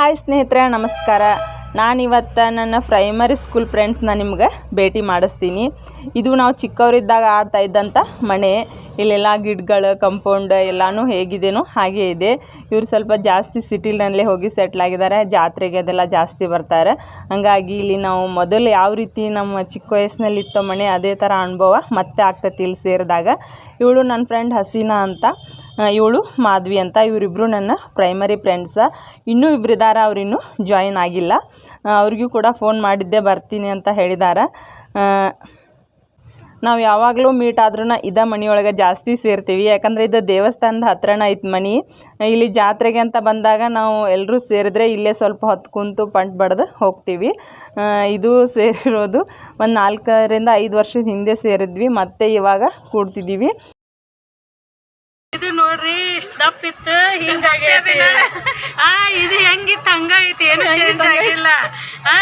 Hi ಸ್ನೇಹಿತರೆ, ನಮಸ್ಕಾರ. ನಾನಿವತ್ತು ನನ್ನ ಪ್ರೈಮರಿ ಸ್ಕೂಲ್ ಫ್ರೆಂಡ್ಸ್ನ ನಿಮ್ಗೆ ಭೇಟಿ ಮಾಡಿಸ್ತೀನಿ. ಇದು ನಾವು ಚಿಕ್ಕವರಿದ್ದಾಗ ಆಡ್ತಾ ಇದ್ದಂಥ ಮನೆ. ಇಲ್ಲೆಲ್ಲ ಗಿಡಗಳು ಕಂಪೌಂಡ್ ಎಲ್ಲನೂ ಹೇಗಿದೆಯೋ ಹಾಗೆ ಇದೆ. ಇವರು ಸ್ವಲ್ಪ ಜಾಸ್ತಿ ಸಿಟಿಲಲ್ಲೇ ಹೋಗಿ ಸೆಟ್ಲ್ ಆಗಿದ್ದಾರೆ. ಜಾತ್ರೆಗೆ ಅದೆಲ್ಲ ಜಾಸ್ತಿ ಬರ್ತಾರೆ. ಹಂಗಾಗಿ ಇಲ್ಲಿ ನಾವು ಮೊದಲು ಯಾವ ರೀತಿ ನಮ್ಮ ಚಿಕ್ಕ ವಯಸ್ಸಿನಲ್ಲಿ ಇತ್ತೋ ಮನೆ, ಅದೇ ಥರ ಅನುಭವ ಮತ್ತೆ ಆಗ್ತೈತಿ ಇಲ್ಲಿ ಸೇರಿದಾಗ. ಇವಳು ನನ್ನ ಫ್ರೆಂಡ್ ಹಸೀನಾ ಅಂತ. ಇವಳು ಮಾಧವಿ ಅಂತ. ಇವರಿಬ್ಬರು ನನ್ನ ಪ್ರೈಮರಿ ಫ್ರೆಂಡ್ಸ ಇನ್ನೂ ಇಬ್ಬರು ಇದ್ದಾರೆ ಅವರಿನ್ನೂ ಜಾಯಿನ್ ಆಗಿಲ್ಲ. ಅವ್ರಿಗೂ ಕೂಡ ಫೋನ್ ಮಾಡಿದ್ದೆ, ಬರ್ತೀನಿ ಅಂತ ಹೇಳಿದ್ದಾರೆ ನಾವು ಯಾವಾಗಲೂ ಮೀಟ್ ಆದ್ರೂ ಇದೇ ಮನೆಯೊಳಗೆ ಜಾಸ್ತಿ ಸೇರ್ತೀವಿ. ಯಾಕಂದರೆ ಇದು ದೇವಸ್ಥಾನದ ಹತ್ರನ ಐತೆ ಮನೆ. ಇಲ್ಲಿ ಜಾತ್ರೆಗೆ ಅಂತ ಬಂದಾಗ ನಾವು ಎಲ್ಲರೂ ಸೇರಿದ್ರೆ ಇಲ್ಲೇ ಸ್ವಲ್ಪ ಹೊತ್ತು ಕುಂತು ಪಂಟ್ ಬಡ್ದು ಹೋಗ್ತೀವಿ. ಇದು ಸೇರಿರೋದು ಒಂದು ನಾಲ್ಕರಿಂದ ಐದು ವರ್ಷದ ಹಿಂದೆ ಸೇರಿದ್ವಿ. ಮತ್ತೆ ಇವಾಗ ಕೂಡ್ತಿದ್ದೀವಿ ಇದು ನೋಡ್ರಿ ಇಷ್ಟ ದಪ್ಪಿತ್ತು ಹಿಂಗಾಗೈತಿ ಆ ಇದು ಹೆಂಗಿತ್ತು ಹಂಗ ಐತಿ ಏನು ಚೇಂಜ್ ಆಗಿಲ್ಲ. ಆ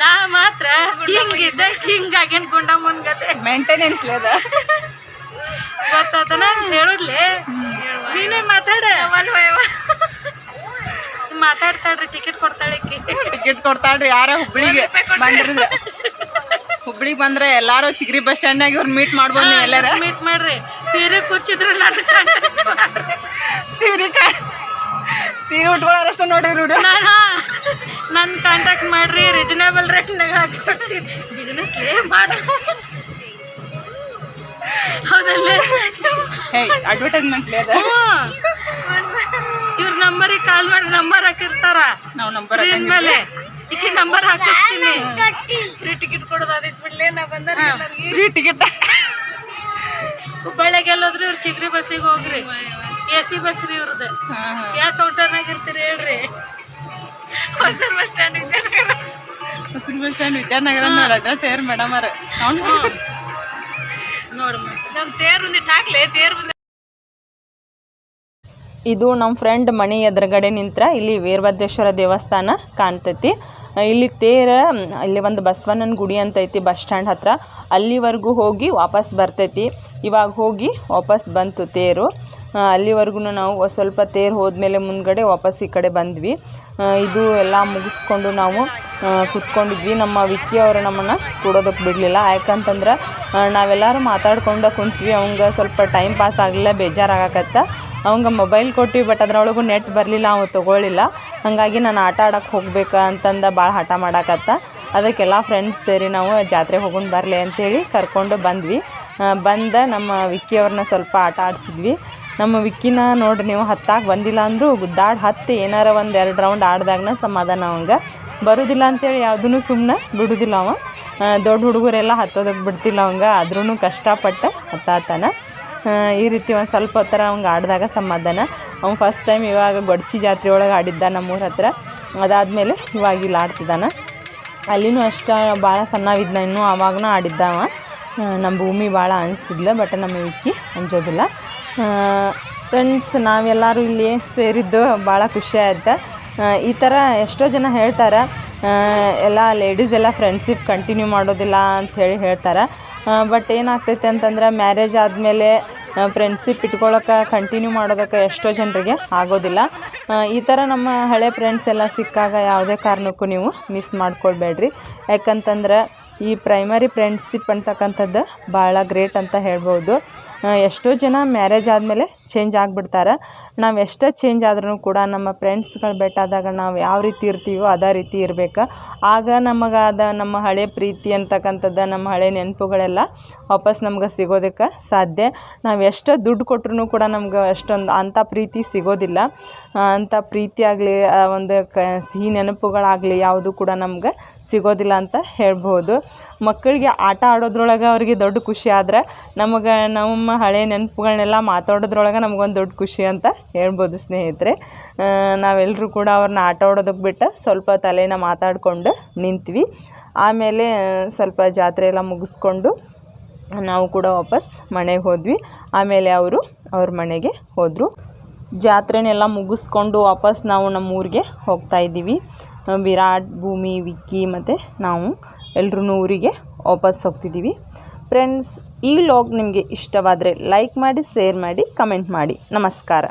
ನಾ ಮಾತ್ರ ಹಿಂಗಿದ್ದ ಹಿಂಗಾಗೇನ್ ಗುಂಡ ಗತೆ. ಮೇಂಟೆನೆನ್ಸ್ ಅದ. ಗೊತ್ತಾತ ನಾನು ಹೇಳುದ್ಲೆ? ನೀನೇ ಮಾತಾಡ. ಮಾತಾಡ್ತಾಳ್ರಿ ಟಿಕೆಟ್ ಕೊಡ್ತಾಳೆ ಟಿಕೆಟ್ ಕೊಡ್ತಾಳ್ರಿ ಯಾರ ಹುಬ್ಳಿಗೆ ಬಂದ್ರಿದ್ರೆ ಹುಬ್ಳಿಗೆ ಬಂದ್ರೆ ಎಲ್ಲಾರು ಚಿಗ್ರಿ ಬಸ್ ಸ್ಟ್ಯಾಂಡ್ನಾಗ ಇವ್ರು ಮೀಟ್ ಮಾಡ್ಬೋದು ನೀವು ಎಲ್ಲಾರ? ಮೀಟ್ ಮಾಡ್ರಿ. ಸೀರೆ ಕುಚ್ಚಿದ್ರೆ ಸೀರೆ ಕಾ ಸೀರೆ ಉಟ್ಕೊಳ್ಳೋರಷ್ಟು ನೋಡ್ರಿ ನಾನು ನನ್ನ ಕಾಂಟ್ಯಾಕ್ಟ್ ಮಾಡ್ರಿ ರೀಸನೇಬಲ್ ರೇಟ್ನಾಗ ಹಾಕ್ಕೊಡ್ತೀನಿ ಬಿಸ್ನೆಸ್ ಲೇ ಮಾಡ. ಹೌದಲ್ಲೇ? ಹೇ ಅಡ್ವರ್ಟೈಸ್ಮೆಂಟ್ ಅದ. ಇವ್ರ ನಂಬರಿಗೆ ಕಾಲ್ ಮಾಡಿ ನಂಬರ್ ಹಾಕಿರ್ತಾರ. ನಾವು ನಂಬರ್ ಮೇಲೆ. ಈಕಿ ನಂಬರ್ ಹಾಕಿಸ್ತೀನಿ. ಫ್ರೀ ಟಿಕೆಟ್ ಕೊಡೋದಾದಿತ್ತು ಬಿಡ್ಲೇ ನಾ ಬಂದ ಫ್ರೀ ಟಿಕೆಟ್ ಹುಬ್ಬಳ್ಳಿಗೆ ಎಲ್ಲೋದ್ರಿ ಇವ್ರು ಚಿಗ್ರಿ ಬಸ್ಸಿಗೆ ಹೋಗ್ರಿ. ಎ ಸಿ ಬಸ್ ರೀ ಇವ್ರದ್ದು ಯಾವ ಕೌಂಟರ್ನಾಗ ಇರ್ತೀರಿ ಹೇಳ್ರಿ. ಹೊಸ ಬಸ್ ಸ್ಟ್ಯಾಂಡ್ ಹೊಸರು ಬಸ್ ಸ್ಟ್ಯಾಂಡ್ ವಿದ್ಯಾನಗರ ನೋಡಟ ಸೇರ್ ಮೇಡಮ್ ಅವ್ರ. ನೋಡು ನಮ್ಮ ತೇರ್ ಒಂದಿಟ್ಟು ಹಾಕ್ಲೆ ತೇರ್ ಬಂದ ಇದು ನಮ್ಮ ಫ್ರೆಂಡ್ ಮನೆ ಎದುರುಗಡೆ ನಿಂತ್ರ ಇಲ್ಲಿ ವೀರಭದ್ರೇಶ್ವರ ದೇವಸ್ಥಾನ ಕಾಣ್ತೈತಿ. ಇಲ್ಲಿ ತೇರ ಇಲ್ಲಿ ಒಂದು ಬಸವಣ್ಣನ ಗುಡಿ ಅಂತ ಐತಿ ಬಸ್ ಸ್ಟ್ಯಾಂಡ್ ಹತ್ರ. ಅಲ್ಲಿವರೆಗೂ ಹೋಗಿ ವಾಪಸ್ ಬರ್ತೈತಿ. ಇವಾಗ ಹೋಗಿ ವಾಪಸ್ ಬಂತು ತೇರು. ಅಲ್ಲಿವರೆಗೂ ನಾವು ಸ್ವಲ್ಪ ತೇರು ಹೋದ್ಮೇಲೆ ಮುಂದ್ಗಡೆ ವಾಪಸ್ ಈ ಕಡೆ ಬಂದ್ವಿ. ಇದು ಎಲ್ಲ ಮುಗಿಸ್ಕೊಂಡು ನಾವು ಕುತ್ಕೊಂಡಿದ್ವಿ. ನಮ್ಮ ವಿಕ್ಕಿ ಅವರು ನಮ್ಮನ್ನು ಕೂಡೋದಕ್ಕೆ ಬಿಡಲಿಲ್ಲ. ಯಾಕಂತಂದ್ರೆ ನಾವೆಲ್ಲರೂ ಮಾತಾಡ್ಕೊಂಡು ಕುಂತ್ವಿ. ಅವಂಗೆ ಸ್ವಲ್ಪ ಟೈಮ್ ಪಾಸ್ ಆಗಲಿಲ್ಲ, ಬೇಜಾರಾಗಕತ್ತ. ಅವಂಗೆ ಮೊಬೈಲ್ ಕೊಟ್ಟಿವಿ ಬಟ್ ಅದ್ರೊಳಗೂ ನೆಟ್ ಬರಲಿಲ್ಲ, ಅವ ತೊಗೊಳ್ಳಿಲ್ಲ ಹಾಗಾಗಿ ನಾನು ಆಟ ಆಡಕ್ಕೆ ಹೋಗ್ಬೇಕು ಅಂತಂದ ಭಾಳ ಹಠ ಮಾಡಾಕತ್ತ. ಅದಕ್ಕೆಲ್ಲ ಫ್ರೆಂಡ್ಸ್ ಸೇರಿ ನಾವು ಜಾತ್ರೆಗೆ ಹೋಗೋಣ ಬರಲಿ ಅಂತೇಳಿ ಕರ್ಕೊಂಡು ಬಂದ್ವಿ. ಬಂದ ನಮ್ಮ ವಿಕ್ಕಿ ಅವ್ರನ್ನ ಸ್ವಲ್ಪ ಆಟ ಆಡಿಸಿದ್ವಿ. ನಮ್ಮ ವಿಕ್ಕಿನ ನೋಡಿರಿ ನೀವು ಹತ್ತಾಗ ಬಂದಿಲ್ಲ ಅಂದರೂ ಗುದ್ದಾಡಿ ಹತ್ತಿ ಏನಾರ ಒಂದು ಎರಡು ರೌಂಡ್ ಆಡ್ದಾಗನ ಸಮಾಧಾನ ಅವಂಗೆ. ಬರೋದಿಲ್ಲ ಅಂತೇಳಿ ಯಾವುದೂ ಸುಮ್ಮನೆ ಬಿಡೋದಿಲ್ಲ ಅವ. ದೊಡ್ಡ ಹುಡುಗರೆಲ್ಲ ಹತ್ತೋದಕ್ಕೆ ಬಿಡ್ತಿಲ್ಲ ಅವಂಗೆ ಆದ್ರೂ ಕಷ್ಟಪಟ್ಟು ಹತ್ತಾತನ. ಈ ರೀತಿ ಒಂದು ಸ್ವಲ್ಪ ಹೊತ್ತರ ಅವಂಗೆ ಆಡಿದಾಗ ಸಮಾಧಾನ. ಅವ್ನು ಫಸ್ಟ್ ಟೈಮ್ ಇವಾಗ ಗೊಡ್ಚಿ ಜಾತ್ರೆ ಒಳಗೆ ಆಡಿದ್ದ ನಮ್ಮೂರ ಹತ್ರ. ಅದಾದಮೇಲೆ ಇವಾಗ ಇಲ್ಲಿ ಆಡ್ತಿದ್ದಾನೆ. ಅಲ್ಲಿನೂ ಅಷ್ಟು ಭಾಳ ಸಣ್ಣವಿದ್ನ, ಇನ್ನೂ ಆವಾಗನೂ ಆಡಿದ್ದ ನಮ್ಮ ಭೂಮಿ ಭಾಳ ಅನಿಸ್ತಿದ್ಲ ಬಟ್ ನಮ್ಮ ವಿಕ್ಕಿ ಅಂಜೋದಿಲ್ಲ. ಫ್ರೆಂಡ್ಸ್ ನಾವೆಲ್ಲರೂ ಇಲ್ಲಿ ಸೇರಿದ್ದು ಭಾಳ ಖುಷಿ ಆಯ್ತು. ಈ ಥರ ಎಷ್ಟೋ ಜನ ಹೇಳ್ತಾರೆ ಎಲ್ಲ ಲೇಡೀಸ್ ಎಲ್ಲ ಫ್ರೆಂಡ್ಶಿಪ್ ಕಂಟಿನ್ಯೂ ಮಾಡೋದಿಲ್ಲ ಅಂಥೇಳಿ ಹೇಳ್ತಾರೆ. ಬಟ್ ಏನಾಗ್ತೈತೆ ಅಂತಂದ್ರೆ ಮ್ಯಾರೇಜ್ ಆದಮೇಲೆ ಫ್ರೆಂಡ್ಶಿಪ್ ಇಟ್ಕೊಳ್ಳೋಕೆ ಕಂಟಿನ್ಯೂ ಮಾಡೋದಕ್ಕೆ ಎಷ್ಟೋ ಜನರಿಗೆ ಆಗೋದಿಲ್ಲ. ಈ ಥರ ನಮ್ಮ ಹಳೆ ಫ್ರೆಂಡ್ಸ್ ಎಲ್ಲ ಸಿಕ್ಕಾಗ ಯಾವುದೇ ಕಾರಣಕ್ಕೂ ನೀವು ಮಿಸ್ ಮಾಡ್ಕೊಳ್ಬೇಡ್ರಿ. ಯಾಕಂತಂದ್ರೆ ಈ ಪ್ರೈಮರಿ ಫ್ರೆಂಡ್ಶಿಪ್ ಅಂತಕ್ಕಂಥದ್ದು ಭಾಳ ಗ್ರೇಟ್ ಅಂತ ಹೇಳ್ಬೋದು. ಎಷ್ಟೋ ಜನ ಮ್ಯಾರೇಜ್ ಆದಮೇಲೆ ಚೇಂಜ್ ಆಗಿಬಿಡ್ತಾರೆ. ನಾವು ಎಷ್ಟೇ ಚೇಂಜ್ ಆದ್ರೂ ಕೂಡ ನಮ್ಮ ಫ್ರೆಂಡ್ಸ್ಗಳು ಆದಾಗ ನಾವು ಯಾವ ರೀತಿ ಇರ್ತೀವೋ ಅದೇ ರೀತಿ ಇರಬೇಕು. ಆಗ ನಮಗೆ ಅದ ನಮ್ಮ ಹಳೆ ಪ್ರೀತಿ ಅಂತಕ್ಕಂಥದ್ದು ನಮ್ಮ ಹಳೆ ನೆನಪುಗಳೆಲ್ಲ ವಾಪಸ್ ನಮ್ಗೆ ಸಿಗೋದಕ್ಕೆ ಸಾಧ್ಯ. ನಾವು ಎಷ್ಟೇ ದುಡ್ಡು ಕೊಟ್ರು ಕೂಡ ನಮ್ಗೆ ಅಷ್ಟೊಂದು ಅಂಥ ಪ್ರೀತಿ ಸಿಗೋದಿಲ್ಲ. ಅಂಥ ಪ್ರೀತಿ ಆಗಲಿ ಒಂದು ಕ, ಸಿಹಿ ನೆನಪುಗಳಾಗಲಿ ಯಾವುದು ಕೂಡ ನಮ್ಗೆ ಸಿಗೋದಿಲ್ಲ ಅಂತ ಹೇಳ್ಬೋದು. ಮಕ್ಕಳಿಗೆ ಆಟ ಆಡೋದ್ರೊಳಗೆ ಅವ್ರಿಗೆ ದೊಡ್ಡ ಖುಷಿ ಆದ್ರೆ ನಮಗೆ ನಮ್ಮ ಹಳೆ ನೆನಪುಗಳನ್ನೆಲ್ಲ ಮಾತಾಡೋದ್ರೊಳಗೆ ನಮಗೊಂದು ದೊಡ್ಡ ಖುಷಿ ಅಂತ ಹೇಳ್ಬೋದು ಸ್ನೇಹಿತರೆ. ನಾವೆಲ್ಲರೂ ಕೂಡ ಅವ್ರನ್ನ ಆಟ ಆಡೋದಕ್ಕೆ ಬಿಟ್ಟು ಸ್ವಲ್ಪ ತಲೆನ ಮಾತಾಡಿಕೊಂಡು ನಿಂತ್ವಿ. ಆಮೇಲೆ ಸ್ವಲ್ಪ ಜಾತ್ರೆ ಎಲ್ಲ ಮುಗಿಸ್ಕೊಂಡು ನಾವು ಕೂಡ ವಾಪಸ್ ಮನೆಗೆ ಹೋದ್ವಿ. ಆಮೇಲೆ ಅವರು ಅವ್ರ ಮನೆಗೆ ಹೋದರು. ಜಾತ್ರೆನೆಲ್ಲ ಮುಗಿಸ್ಕೊಂಡು ವಾಪಸ್ ನಾವು ನಮ್ಮ ಊರಿಗೆ ಹೋಗ್ತಾ ಇದ್ದೀವಿ. ವಿರಾಟ್, ಭೂಮಿ, ವಿಕ್ಕಿ ಮತ್ತು ನಾವು ಎಲ್ಲರೂ ಊರಿಗೆ ವಾಪಸ್ ಹೋಗ್ತಿದ್ದೀವಿ. ಫ್ರೆಂಡ್ಸ್ ಈ ವ್ಲಾಗ್ ನಿಮಗೆ ಇಷ್ಟವಾದರೆ ಲೈಕ್ ಮಾಡಿ ಶೇರ್ ಮಾಡಿ ಕಮೆಂಟ್ ಮಾಡಿ. ನಮಸ್ಕಾರ.